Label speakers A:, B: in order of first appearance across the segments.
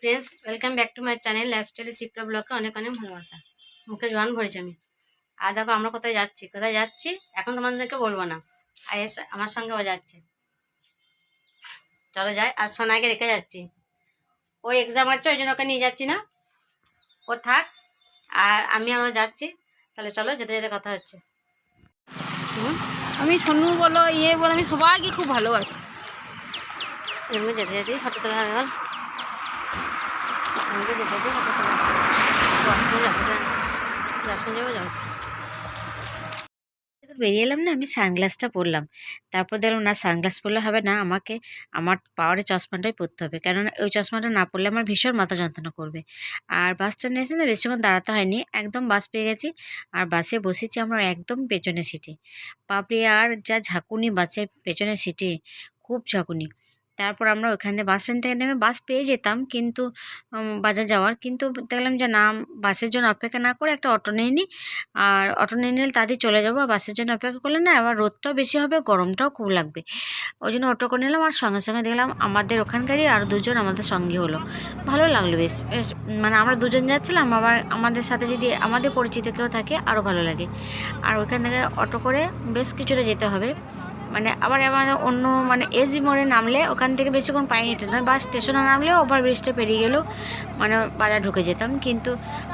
A: Friends welcome back to my channel lifestyle Shipra ব্লগকে অনেক অনেক ভালোবাসা। মুখে জোয়ান ভরেছি আমি। আর দেখো আমরা কোথায় যাচ্ছি? কোথায় যাচ্ছি? এখন তোমাদেরকে বলব না। আর আমার সঙ্গে ও যাচ্ছে। চলো যাই আর সোনাকে রেখে যাচ্ছি। ওর এক্সাম আছে ওই জন্য ওকে নিয়ে যাচ্ছি না। ও থাক আর আমি আরও যাচ্ছি। তাহলে চলো যেতে যেতে কথা হচ্ছে।
B: আমি সোনু বলো ইয়ে বলো আমি সবাইকে খুব ভালোবাসি।
A: এমনি যেতে যেতেই ফটো তোলা হবে
C: বেরিয়ে এলাম না আমি সানগ্লাসটা পরলাম। তারপর দেখলাম, না সানগ্লাস পরলে হবে না, আমাকে, আমার পাওয়ারে চশমাটাই পরতে হবে। কেননা, ওই চশমাটা না পরলে আমার ভীষণ মাথা যন্ত্রণা করবে। আর বাস স্ট্যান্ডে এসে না বেশিক্ষণ দাঁড়াতে হয়নি, একদম বাস পেয়ে গেছি। আর বাসে বসেছি আমরা একদম পেছনের সিটে বাপরে, আর যা ঝাঁকুনি বাসের পেছনের সিটে খুব ঝাঁকুনি। তারপর আমরা ওখান থেকে বাস স্ট্যান্ড থেকে নেমে বাস পেয়ে যেতাম কিন্তু বাজার যাওয়ার। কিন্তু দেখলাম যে না বাসের জন্য অপেক্ষা না করে একটা অটো নিয়ে নিই আর অটো নিয়ে নিলে তাড়াতাড়ি চলে যাব। আর বাসের জন্য অপেক্ষা করলে না আবার রোদটাও বেশি হবে, গরমটাও খুব লাগবে। ওই জন্য অটো করে নিলাম আর সঙ্গে সঙ্গে দেখলাম আমাদের ওখানকারই আর দুজন আমাদের সঙ্গী হলো। ভালো লাগল বেশ বেশ মানে আমরা দুজন যাচ্ছিলাম, আবার আমাদের সাথে যদি আমাদের পরিচিত কেউ থাকে আরও ভালো লাগে। আর ওইখান থেকে অটো করে বেশ কিছুটা যেতে হবে। মানে আবার আমাদের অন্য মানে এসবি মোড়ে নামলে ওখান থেকে বেশিক্ষণ পায়ে হেঁটে নয় বা স্টেশনে নামলেও ওভারব্রিজটা পেরিয়ে গেলেও মানে বাজার ঢুকে যেতাম। কিন্তু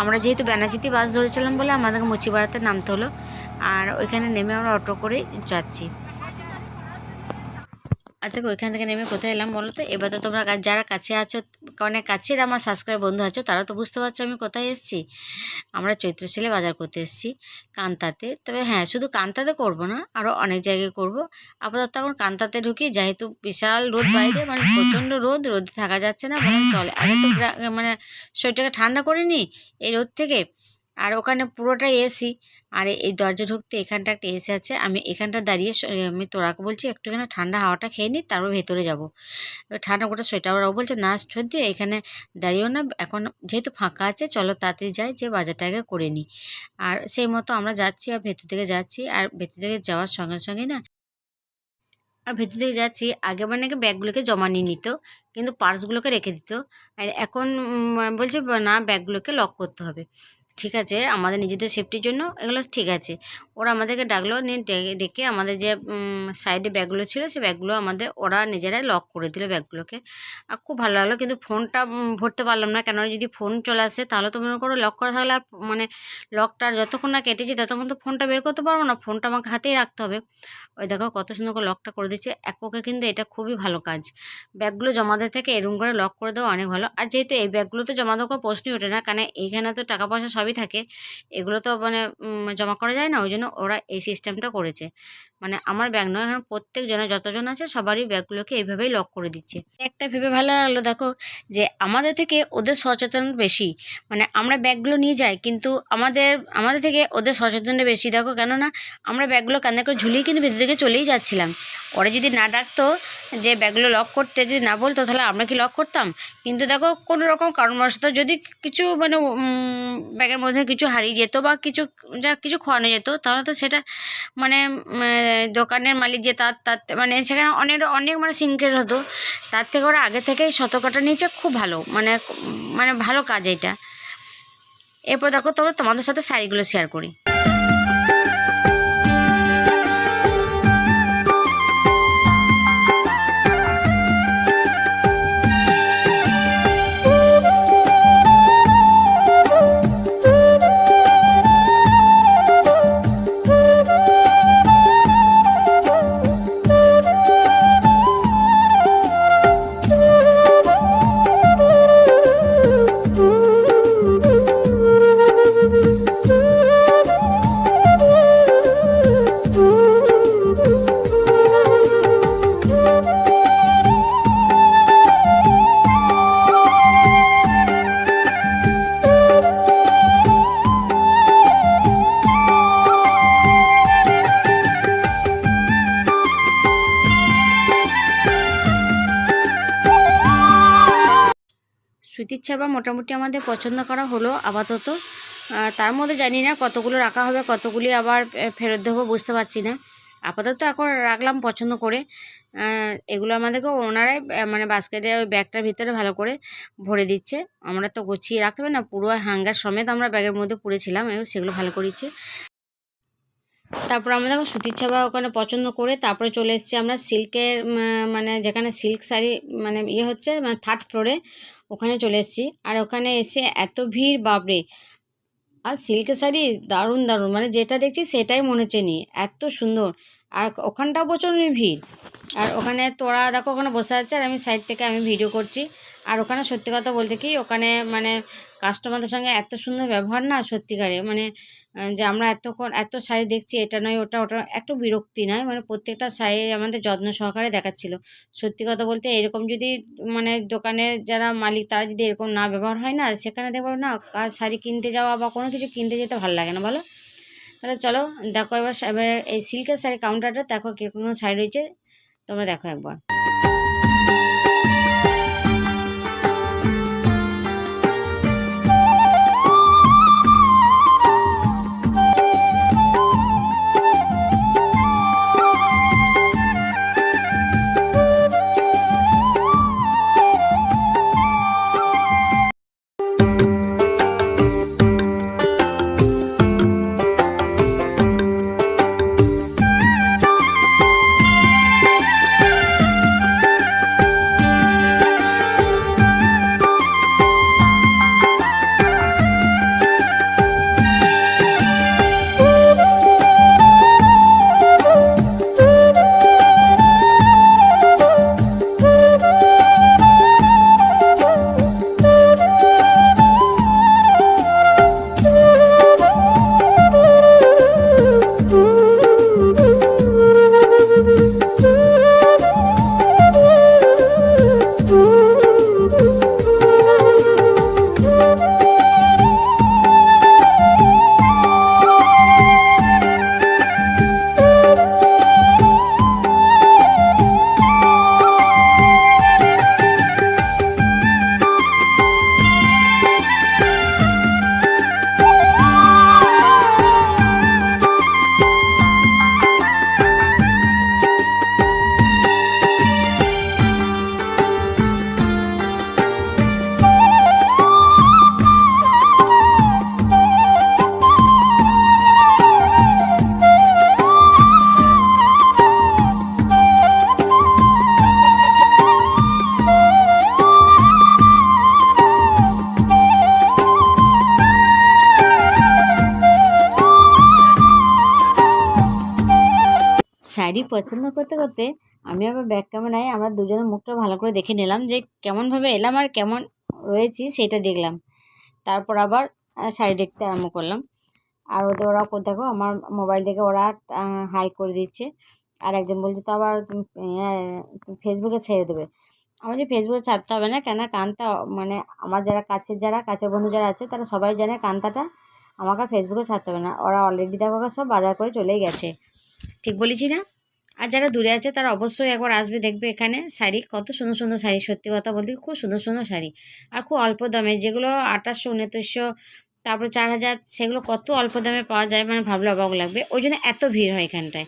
C: আমরা যেহেতু ব্যানার্জিতে বাস ধরেছিলাম বলে আমাদেরকে মুচিপাড়াতে নামতে হলো, আর ওইখানে নেমে আমরা অটো করে যাচ্ছি। আর দেখো ওইখান থেকে নেমে কোথায় এলাম বলো তো? এবার তো তোমরা যারা কাছে আছো অনেক কাছের আমার সাবস্ক্রাইব বন্ধু আছো, তারা তো বুঝতে পারছ আমি কোথায় এসেছি। আমরা চৈত্র চৈত্রশীলে বাজার করতে এসেছি কান্তাতে। তবে হ্যাঁ শুধু কান্তাতে করব না আরও অনেক জায়গায় করব। আপাতত এখন কান্তাতে ঢুকি, যেহেতু বিশাল রোদ বাইরে মানে প্রচণ্ড রোদ, রোদে থাকা যাচ্ছে না, বরং চলে। আগে তো মানে শরীরটাকে ঠান্ডা করে নিই, এই রোদ থেকে আর ওখানে পুরোটাই এসি আর এই দরজা ঢুকতে এখানটা একটা এসি আছে। আমি এখানটা দাঁড়িয়ে আমি তোরাকে বলছি একটুখানি ঠান্ডা হাওয়াটা খেয়ে নিই তারপর ভেতরে যাব। ঠান্ডা গোটা সোয়েটার ওরাও বলছে, না সত্যি এখানে দাঁড়িয়েও না, এখন যেহেতু ফাঁকা আছে, চলো তাড়াতাড়ি যাই, যে বাজারটা আগে করে নিই আর সেই মতো আমরা যাচ্ছি আর ভেতর থেকে যাচ্ছি, আর ভেতর থেকে যাওয়ার সঙ্গে সঙ্গে না আর ভেতর থেকে যাচ্ছি, আগে মানে ব্যাগগুলোকে জমা নিয়ে নিত, কিন্তু পার্সগুলোকে রেখে দিত। আর এখন বলছে, না, ব্যাগগুলোকে লক করতে হবে। ঠিক আছে, আমাদের নিজেদের সেফটির জন্য এগুলো ঠিক আছে। ওরা আমাদেরকে ডাকলো, নিয়ে ডেকে আমাদের যে সাইডে ব্যাগগুলো ছিল, সে ব্যাগগুলো আমাদের, ওরা নিজেরাই লক করে দিল ব্যাগগুলোকে আর খুব ভালো লাগল, কিন্তু ফোনটা ভরতে পারলাম না। কেন যদি ফোন চলে আসে, তাহলে তো মনে করো লক করা থাকলে আর মানে লকটা যতক্ষণ না কেটেছি ততক্ষণ তো ফোনটা বের করতে পারব না। ফোনটা আমাকে হাতেই রাখতে হবে। ওই দেখো কত সুন্দর করে লকটা করে দিচ্ছে। এক পক্ষে কিন্তু এটা খুবই ভালো কাজ। ব্যাগগুলো জমা দেওয়া থেকে এরম করে লক করে দেওয়া অনেক ভালো। আর যেহেতু এই ব্যাগগুলো তো জমা দেওয়ার কোনো প্রশ্নই ওঠে না কারণ এইখানে তো টাকা পয়সা সবই থাকে। এগুলো তো মানে জমা করা যায় না ওই জন্য ওরা এই সিস্টেমটা করেছে। মানে আমার ব্যাগ নয় এখন প্রত্যেক জনের যতজন আছে সবারই ব্যাগগুলোকে এইভাবেই লক করে দিচ্ছে। একটা ভেবে ভালো লাগল দেখো যে আমাদের থেকে ওদের সচেতন বেশি। মানে আমরা ব্যাগগুলো নিয়ে যাই কিন্তু আমাদের আমাদের থেকে ওদের সচেতনটা বেশি। দেখো কেননা আমরা ব্যাগগুলো কান্দা করে ঝুলিয়ে কিন্তু ভেতর থেকে চলেই যাচ্ছিলাম। ওরা যদি না ডাকতো যে ব্যাগগুলো লক করতে যদি না বলতো তাহলে আমরা কি লক করতাম? কিন্তু দেখো কোনো রকম কারণবশত যদি কিছু মানে উম, ব্যাগের মধ্যে কিছু হারিয়ে যেত বা কিছু, যা কিছু খোয়ানো যেত, তাহলে তো সেটা মানে দোকানের মালিক যে তার তার মানে সেখানে অনেক অনেক মানে সিনক্রেট হতো। তার থেকে ওরা আগে থেকেই সতর্কতা নিয়েছে, খুব ভালো মানে মানে ভালো কাজ এটা। এরপর দেখো তোমরা তোমাদের সাথে শাড়িগুলো শেয়ার করি। সুতির ছাপা মোটামুটি আমাদের পছন্দ করা হলো আপাতত। তার মধ্যে জানি না কতগুলো রাখা হবে, কতগুলি আবার ফেরত দেবো, বুঝতে পারছি না। আপাতত এখন রাখলাম পছন্দ করে। এগুলো আমাদেরকে ওনারাই মানে বাস্কেটে ওই ব্যাগটার ভিতরে ভালো করে ভরে দিচ্ছে। আমরা তো গুছিয়ে রাখতে না, পুরো হ্যাঙ্গার সমেত আমরা ব্যাগের মধ্যে পুড়েছিলাম এবং সেগুলো ভালো করে দিচ্ছে। তারপর আমরা সুতির ছাপা ওখানে পছন্দ করে, তারপরে চলে এসেছি আমরা সিল্কের মানে যেখানে সিল্ক শাড়ি মানে ইয়ে হচ্ছে মানে থার্ড ফ্লোরে ওখানে চলে এসেছি। আর ওখানে এসে এত ভিড় বাবরে আর সিল্কের শাড়ি দারুণ দারুণ। মানে যেটা দেখছি সেটাই মনে হচ্ছে নি। এত সুন্দর। আর ওখানটাও প্রচণ্ড ভিড়। আর ওখানে তোরা দেখো ওখানে বসে আছে আর আমি সাইড থেকে আমি ভিডিও করছি। আর ওখানে সত্যি কথা বলতে কি, ওখানে মানে কাস্টমারদের সঙ্গে এত সুন্দর ব্যবহার না সত্যিকারে মানে যে আমরা এতক্ষণ, এত শাড়ি দেখছি, এটা নয়, ওটা ওটা একটু বিরক্তি নয় মানে প্রত্যেকটা শাড়ি আমাদের যত্ন সহকারে দেখাচ্ছিল। সত্যি কথা বলতে এরকম যদি মানে দোকানের যারা মালিক, তারা যদি এরকম না ব্যবহার হয় না, সেখানে দেখব না শাড়ি কিনতে যাওয়া বা কোনো কিছু কিনতে যেতে ভালো লাগে না, বলো? তাহলে চলো, দেখো এবার এই সিল্কের শাড়ি কাউন্টারটা দেখো কীরকম শাড়ি রয়েছে, তোমরা দেখো একবার। শাড়ি পছন্দ করতে করতে আমি আবার ব্যাক ক্যামেরায় আমরা দুজনের মুখটা ভালো করে দেখে নিলাম যে কেমনভাবে এলাম আর কেমন রয়েছি সেটা দেখলাম। তারপর আবার শাড়ি দেখতে আরম্ভ করলাম। আর ওদের ওরা দেখো আমার মোবাইল থেকে ওরা হাই করে দিচ্ছে। আর একজন বলছে, তো আবার ফেসবুকে ছেড়ে দেবে। আমার যে ফেসবুকে ছাড়তে হবে না, কেন কান্তা মানে আমার যারা কাছের যারা, কাছের বন্ধু যারা আছে, তারা সবাই জানে কান্তাটা আমাকে ফেসবুকে ছাড়তে হবে না। ওরা অলরেডি দেখো সব বাজার করে চলেই গেছে। ঠিক বলেছি না? আর যারা দূরে আছে তারা অবশ্যই একবার আসবে, দেখবে এখানে শাড়ি। কত সুন্দর সুন্দর শাড়ি, সত্যি কথা বলতে খুব সুন্দর সুন্দর শাড়ি। আর খুব অল্প দামে, যেগুলো আঠাশশো উনত্রিশশো, তারপরে চার হাজার, সেগুলো কত অল্প দামে পাওয়া যায় মানে ভাবলে অবাক লাগবে। ওই জন্য এত ভিড় হয় এখানটায়।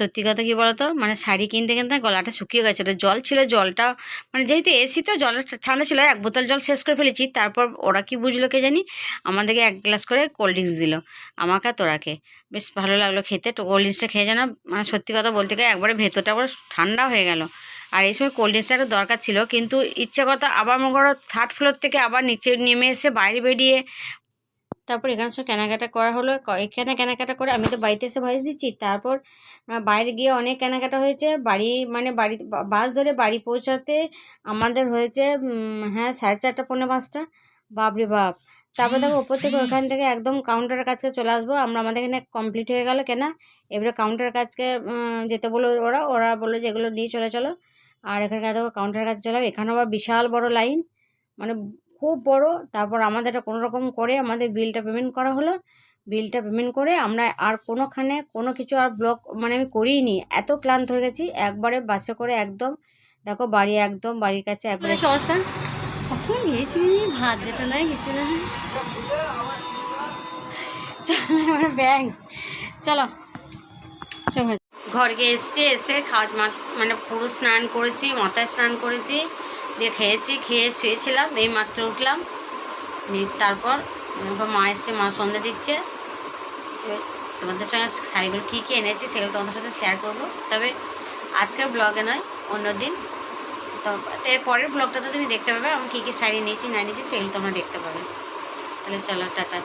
C: সত্যি কথা কি বলতো? মানে শাড়ি কিনতে কিনতে গলাটা শুকিয়ে গেছে। ওটা জল ছিল, জলটা মানে যেহেতু এসি তো জলটা ঠান্ডা ছিল, এক বোতল জল শেষ করে ফেলেছি। তারপর ওরা কি বুঝলো কে জানি? আমাদেরকে এক গ্লাস করে কোল্ড ড্রিঙ্কস দিল। আমাকে তোরাকে। বেশ ভালো লাগল খেতে। তো কোল্ড ড্রিঙ্কসটা খেয়ে যেন মানে সত্যি কথা বলতে গেলে একবারে ভেতরটা পুরো ঠান্ডা হয়ে গেল। আর এই সময় কোল্ড ড্রিঙ্কসটা একটা দরকার ছিল। কিন্তু ইচ্ছে কথা আবার মনে করো থার্ড ফ্লোর থেকে আবার নিচে নেমে এসে বাইরে বেরিয়ে তারপর এখানে সব কেনাকাটা করা হলো। এখানে কেনাকাটা করে আমি তো বাড়িতে এসে ভয়েস দিচ্ছি। তারপর বাইরে গিয়ে অনেক কেনাকাটা হয়েছে। বাড়ি মানে বাড়ি বাস ধরে বাড়ি পৌঁছাতে আমাদের হয়েছে হ্যাঁ সাড়ে চারটা, পৌনে পাঁচটা। বাপরে বাপ! তারপর দেখো, ওপর থেকে ওখান থেকে একদম কাউন্টারের কাছকে চলে আসব। আমরা আমাদের এখানে কমপ্লিট হয়ে গেল কেনা। এবারে কাউন্টারের কাছকে যেতে বলল ওরা। ওরা বলল যে এগুলো নিয়ে চলে চলো। আর এখানে দেখো কাউন্টারের কাছে চলে যাব। এখানে আবার বিশাল বড় লাইন মানে খুব বড়। তারপর আমাদের এটা কোনো রকম করে আমাদের বিলটা পেমেন্ট করা হলো। বিলটা পেমেন্ট করে আমরা আর কোনোখানে কোনো কিছু আর ব্লক মানে আমি করিই নি এত ক্লান্ত হয়ে গেছি একবারে বাসে করে একদম দেখো বাড়ি একদম বাড়ির কাছে একবারে
A: কখন গিয়েছি ভাত যেটা নাই কিছু না চলো ব্যাং। চলো। চলো।
C: ঘরকে এসছি এসে খাওয়া মাছ মানে পুরো স্নান করেছি মাথায় স্নান করেছি। দিয়ে খেয়েছি, খেয়ে শুয়েছিলাম এই মাত্র উঠলাম তারপর মা এসছে, মা সন্ধ্যে দিচ্ছে। তোমাদের সঙ্গে শাড়িগুলো কী কী এনেছি সেগুলো তোমাদের সাথে শেয়ার করব। তবে আজকের ব্লগে নয়, অন্য দিন। তো এর পরের ব্লগটাতে তুমি দেখতে পাবে, আমি কী কী শাড়ি নিয়েছি, না নিয়েছি সেগুলো তোমরা দেখতে পাবে। তাহলে চলো, টাটা।